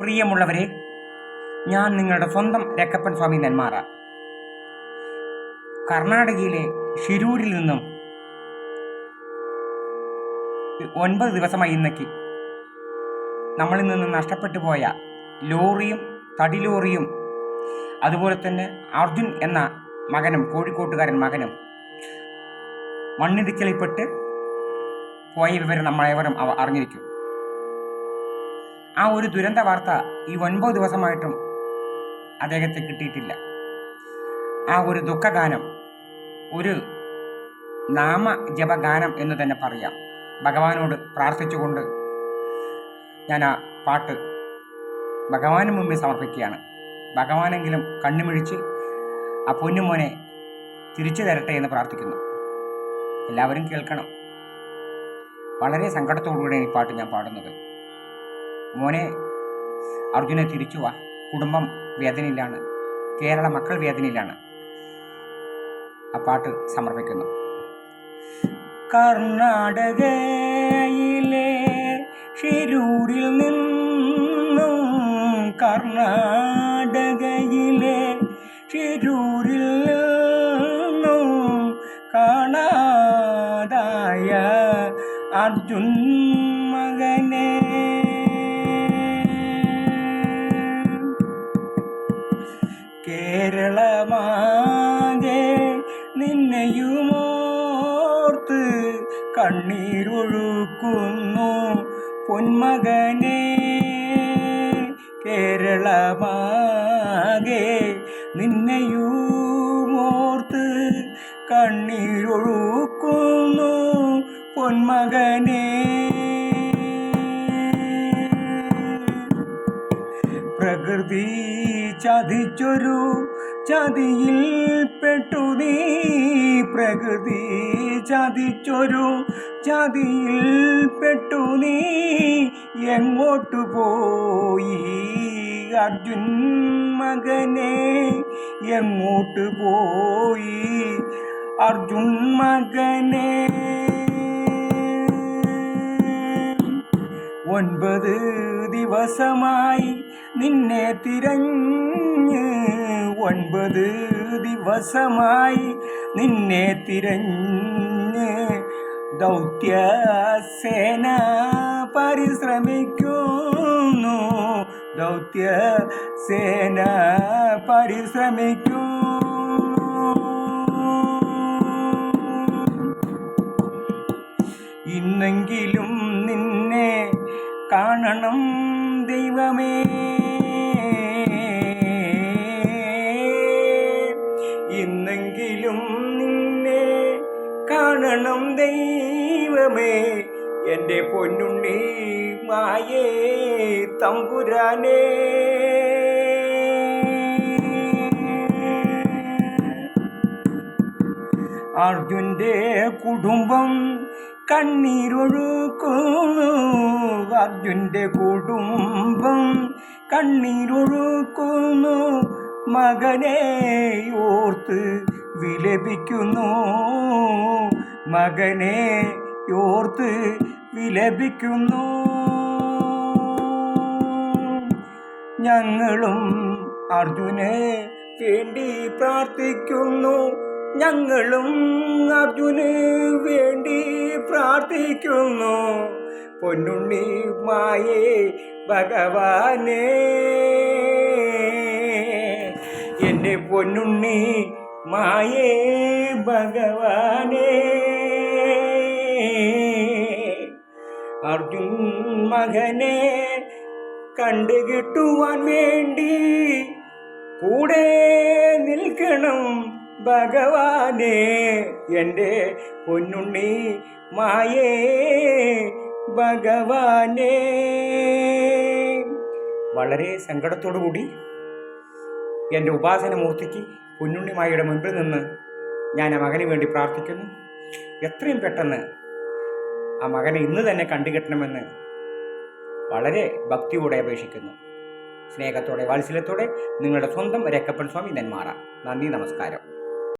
പ്രിയമുള്ളവരെ ഞാൻ നിങ്ങളുടെ സ്വന്തം രക്കപ്പൻ സ്വാമി നെന്മാറ. കർണാടകയിലെ ഷിരൂരിൽ നിന്നും ഒൻപത് ദിവസമായി ഇന്നേക്ക് നമ്മളിൽ നിന്ന് നഷ്ടപ്പെട്ടു പോയ ലോറിയും തടി ലോറിയും അതുപോലെ തന്നെ അർജുൻ എന്ന മകനും കോഴിക്കോട്ടുകാരൻ മകനും മണ്ണിടിക്കലിൽപ്പെട്ട് പോയ വിവരം നമ്മളേവരും അറിഞ്ഞിരിക്കും. ആ ഒരു ദുരന്ത വാർത്ത ഈ ഒൻപത് ദിവസമായിട്ടും അദ്ദേഹത്തെ കിട്ടിയിട്ടില്ല. ആ ഒരു ദുഃഖഗാനം ഒരു നാമ ജപഗാനം എന്ന് തന്നെ പറയാം. ഭഗവാനോട് പ്രാർത്ഥിച്ചുകൊണ്ട് ഞാൻ ആ പാട്ട് ഭഗവാന് മുമ്പിൽ സമർപ്പിക്കുകയാണ്. ഭഗവാനെങ്കിലും കണ്ണുമിഴിച്ച് ആ പൊന്നുമോനെ തിരിച്ചു തരട്ടെ എന്ന് പ്രാർത്ഥിക്കുന്നു. എല്ലാവരും കേൾക്കണം. വളരെ സങ്കടത്തോടുകൂടിയാണ് ഈ പാട്ട് ഞാൻ പാടുന്നത്. മോനെ അർജുനെ തിരിച്ചു വാ. കുടുംബം വേദനയിലാണ്. കേരള മക്കൾ വേദനയിലാണ്. ആ പാട്ട് സമർപ്പിക്കുന്നു. കർണാടകയിലെ ഷിരൂരിൽ നിന്നും കർണാടകയിലെ ഷിരൂരിൽ നിന്നും കാണാതായ അർജുൻ മകനെ കണ്ണീരൊഴുക്കുന്നു പൊന്മകനെ കേരളമാകെ നിന്നെയുമോർത്ത് കണ്ണീരൊഴുക്കുന്നു പൊന്മകനെ പ്രകൃതി ചതിച്ചൊരു ചതിയിൽ പെട്ടു നീ. പ്രകൃതി ചതിച്ചൊരു ചതിയിൽ പെട്ടു നീ. എങ്ങോട്ടു പോയി അർജുൻ മകനെ? എങ്ങോട്ട് പോയി അർജുൻ മകനെ? ഒൻപത് ദിവസമായി നിന്നെ തിരഞ്ഞ് ഒൻപത് ദിവസമായി നിന്നെ തിരഞ്ഞ് ദൗത്യസേന പരിശ്രമിക്കുന്നു. ദൗത്യസേന പരിശ്രമിക്കുന്നു. ഇന്നെങ്കിലും നിന്നെ കാണണം ദൈവമേ. എന്റെ പൊന്നുണ്ണി മായേ തമ്പുരാനേ. അർജുന്റെ കുടുംബം കണ്ണീരൊഴുക്കുന്നു. അർജുന്റെ കുടുംബം കണ്ണീരൊഴുക്കുന്നു. മകനെ ഓർത്ത് വിലപിക്കുന്നു. മകനെ ഓർത്ത് വിലപിക്കുന്നു ഞങ്ങളും അർജുനെ വേണ്ടി പ്രാർത്ഥിക്കുന്നു. ഞങ്ങളും അർജുന് വേണ്ടി പ്രാർത്ഥിക്കുന്നു. പൊന്നുണ്ണി മായേ ഭഗവാനേ. എന്റെ പൊന്നുണ്ണി മായേ ഭഗവാനേ. അർജുൻ മകനെ കണ്ടുകിട്ടുവാൻ വേണ്ടി കൂടെ നിൽക്കണം ഭഗവാനെ. എന്റെ പൊന്നുണ്ണി മായേ ഭഗവാനെ. വളരെ സങ്കടത്തോടു കൂടി എന്റെ ഉപാസനമൂർത്തിക്ക് പൊന്നുണ്ണിമായയുടെ മുൻപിൽ നിന്ന് ഞാൻ ആ മകന് വേണ്ടി പ്രാർത്ഥിക്കുന്നു. എത്രയും പെട്ടെന്ന് ആ മകനെ ഇന്ന് തന്നെ കണ്ടുകെട്ടണമെന്ന് വളരെ ഭക്തിയോടെ അപേക്ഷിക്കുന്നു. സ്നേഹത്തോടെ വാത്സല്യത്തോടെ നിങ്ങളുടെ സ്വന്തം രക്കപ്പൻ സ്വാമി നെന്മാറ നന്ദി നമസ്കാരം.